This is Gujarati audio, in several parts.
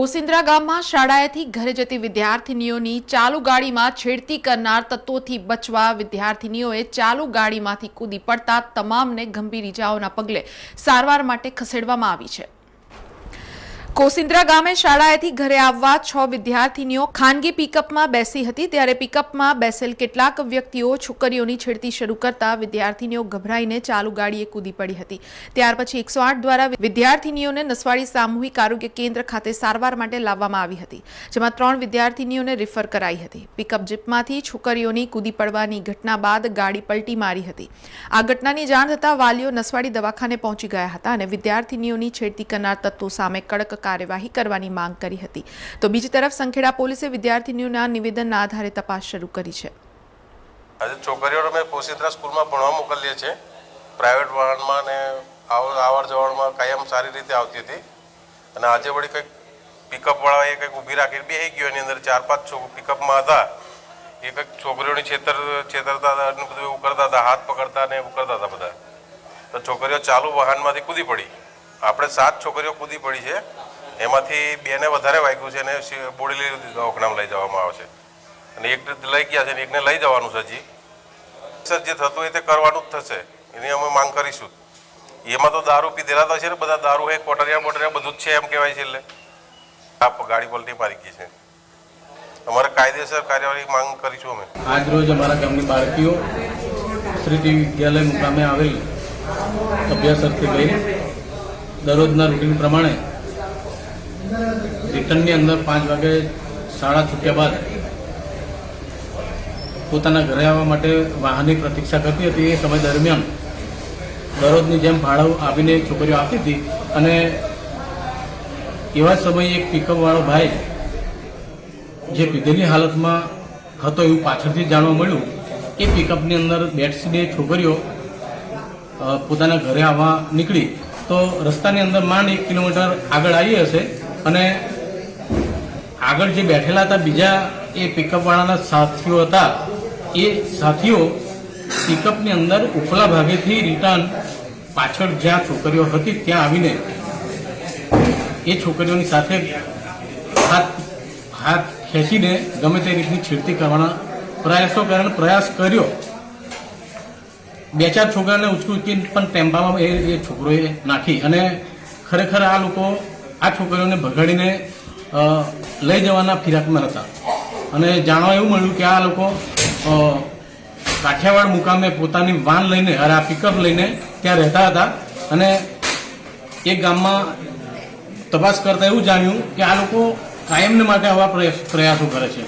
કોસિન્દ્રા ગામમાં શાળાએથી ઘરે જતી વિદ્યાર્થિનીઓની ચાલુ ગાડીમાં છેડતી કરનાર તત્વોથી બચવા વિદ્યાર્થિનીઓએ ચાલુ ગાડીમાંથી કૂદી પડતા તમામને ગંભીર ઇજાઓના પગલે સારવાર માટે ખસેડવામાં આવી છે. કોસિન્દ્રા ગામે શાળાએથી ઘરે આવવા છ વિદ્યાર્થીનીઓ ખાનગી પિકઅપમાં બેસી હતી. ત્યારે પિકઅપમાં બેસેલ કેટલાક વ્યક્તિઓ છોકરીઓની છેડતી શરૂ કરતા વિદ્યાર્થીનીઓ ગભરાઈને ચાલુ ગાડીએ કૂદી પડી હતી. ત્યાર પછી એકસો દ્વારા વિદ્યાર્થીનીઓને નસવાડી સામૂહિક આરોગ્ય કેન્દ્ર ખાતે સારવાર માટે લાવવામાં આવી હતી, જેમાં ત્રણ વિદ્યાર્થીનીઓને રિફર કરાઈ હતી. પિકઅપ જીપમાંથી છોકરીઓની કૂદી પડવાની ઘટના બાદ ગાડી પલટી મારી હતી. આ ઘટનાની જાણ થતાં વાલીઓ નસવાડી દવાખાને પહોંચી ગયા હતા અને વિદ્યાર્થીનીઓની છેડતી કરનાર તત્વો સામે કડક કાર્યવાહી કરવાની માંગ કરી હતી. તો બીજી તરફ સંખેડા પોલીસે વિદ્યાર્થીનીઓના નિવેદનના આધારે તપાસ શરૂ કરી છે. આજે છોકરીઓને અમે પોશિત્રા સ્કૂલમાં ભણવા મોકલીએ છીએ. પ્રાઇવેટ વાહનમાં ને આવ- આવર જવરમાં કાયમ સારી રીતે આવતી હતી. અને આજે વળી કંઈક પિકઅપવાળાએ કંઈક ઊભી રાખી બે ગયો. એની અંદર ચાર પાંચ પિકઅપમાં હતા. એ કંઈક છોકરીઓની છેતર, છેતરતા હતા બધું એવું કરતા હતા. હાથ પકડતા ને એવું કરતા હતા બધા. તો છોકરીઓ ચાલુ વાહનમાંથી કૂદી પડી. આપણે સાત છોકરીઓ કૂદી પડી છે. એમાંથી બેને વધારે વાગ્યું છે અને બોડી બોડેલી દવાખાનામાં લઈ જવામાં આવે છે. અને એક લઈ ગયા છે ને એકને લઈ જવાનું છે હજી. સર, જે થતું હોય તે કરવાનું જ થશે. એની અમે માંગ કરીશું. એમાં તો દારૂ પીધેલા તો છે ને બધા, દારૂ હોય કોટરિયા મોટરિયા બધું જ છે એમ કહેવાય છે એટલે. આ ગાડી પલટી મારી ગઈ છે. અમારે કાયદેસર કાર્યવાહી માંગ કરીશું અમે. આજ રોજ અમારા ગામની બાળકીઓ શ્રીજી વિદ્યાલય મુકામે આવેલ ગઈ. દરરોજના રૂટીન પ્રમાણે રિટર્નની અંદર પાંચ વાગે શાળા છૂટ્યા બાદ પોતાના ઘરે આવવા માટે વાહનની પ્રતીક્ષા કરતી હતી. એ સમય દરમિયાન દરરોજની જેમ ભાડું આપીને છોકરીઓ આપતી હતી અને એવા સમયે એક પિકઅપવાળો ભાઈ જે પીધેલી હાલતમાં હતો એવું પાછળથી જાણવા મળ્યું એ પિકઅપની અંદર બેટ્સની છોકરીઓ પોતાના ઘરે આવવા નીકળી તો રસ્તાની અંદર માંડ એક કિલોમીટર આગળ આવી હશે અને આગળ જે બેઠેલા હતા, બીજા એ પિકઅપવાળાના સાથીઓ હતા, એ સાથીઓ પિકઅપની અંદર ઉપલા ભાગેથી રિટર્ન પાછળ જ્યાં છોકરીઓ હતી ત્યાં આવીને એ છોકરીઓની સાથે હાથ હાથ ખેંચીને ગમે તે રીતની છેડતી કરવાના પ્રયાસો કરવાનો પ્રયાસ કર્યો. બે ચાર છોકરાને ઉચકી પણ ટેમ્પામાં એ એ છોકરોએ નાખી. અને ખરેખર આ લોકો આ છોકરીઓને ભગાડીને લઈ જવાના ફિરાકમાં હતા અને જાણવા એવું મળ્યું કે આ લોકો કાઠિયાવાડ મુકામે પોતાની વાન લઈને, અરે આ પિકઅપ લઈને ત્યાં રહેતા હતા. અને એ ગામમાં તપાસ કરતા એવું જાણ્યું કે આ લોકો કાયમને માટે આવા પ્રયાસ- કરે છે.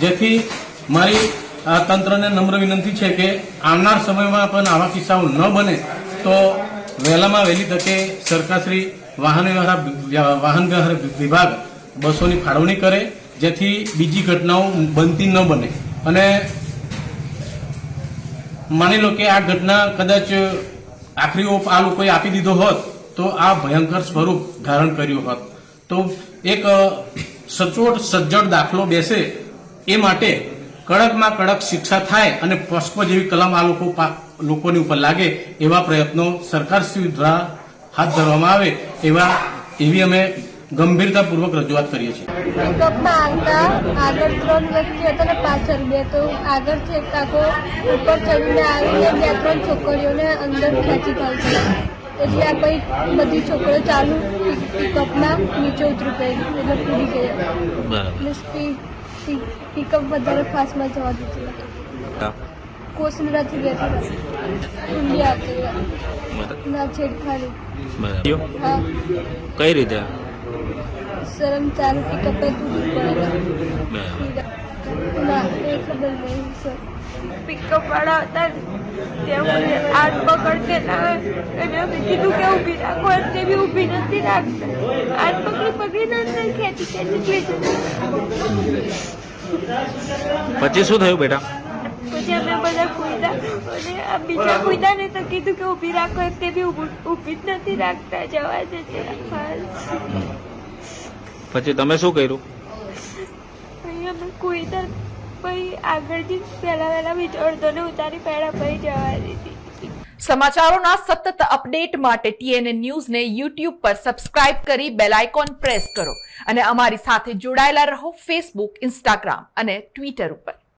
જેથી મારી તંત્રને નમ્ર વિનંતી છે કે આવનાર સમયમાં પણ આવા કિસ્સાઓ ન બને તો વહેલામાં વહેલી તકે સરકારશ્રી વાહન વ્યવહાર વાહન વ્યવહાર વિભાગ બસોની ફાળવણી કરે, જેથી બીજી ઘટનાઓ બનતી ન બને. અને માની લો કે આ ઘટના કદાચ આખરી ઓપ આ લોકોએ આપી દીધો હોત, તો આ ભયંકર સ્વરૂપ ધારણ કર્યું હોત. તો એક સચોટ સજ્જડ દાખલો બેસે એ માટે કડકમાં કડક શિક્ષા થાય અને પોસ્કો જેવી કલમ આ લોકો લોકોની ઉપર લાગે એવા પ્રયત્નો સરકારશ્રી દ્વારા હાથ ધરવામાં આવે એવા એવી અમે ગંભીરતાપૂર્વક રજૂઆત કરીએ છીએ. પિકઅપમાં આવતા આગળ ત્રણ વ્યક્તિ હતા ને પાછળ બે તો આગળથી એક કાકો ઉપર ચડીને આવીને બે ત્રણ છોકરીઓને અંદર ખેંચી એટલે આ પછી બધી છોકરીઓ ચાલુ પિક- પિકઅપમાં નીચે ઉતરી ગઈ એટલે કૂદી ગઈ. એટલે સ્પીડ પિક- પિકઅપ વધારે ફાસ્ટમાં જવા દીધું. કોસંદરાથી બેઠી ઊંડી આવતી ના છેડખાની. હા. કઈ રીતે? શરમ ચાલુ પિકઅપે ના એ ખબર નહીં સર પિકઅપ વાળા હતા ને, ત્યાં મને હાથ પકડતેલા અને અમે કીધું કે ઊભી રાખો તે બી ઊભી નથી રાખતા. હાથ પકડી પકડી નથી ખેંચી ખેંચી પછી શું થયું બેટા? પછી અમે બધા કુદા અને આ બીજા કૂદ્યા ને તો કીધું કે ઊભી રાખો તે બી ઊભું- ઊભી જ નથી રાખતા જવા દે છે પછી તમે શું કર્યું? અહીંયા અમે કૂદ્યા પછી આગળ જઈને પહેલા પહેલા બીજો ઉતારી, પહેલાં પછી જવા સમાચારોના સતત અપડેટ માટે ટીએનએ ન્યૂઝને યુટ્યુબ પર સબસ્ક્રાઇબ કરી બેલ આઇકોન પ્રેસ કરો અને અમારી સાથે જોડાયેલા રહો ફેસબુક ઇન્સ્ટાગ્રામ અને ટ્વિટર ઉપર.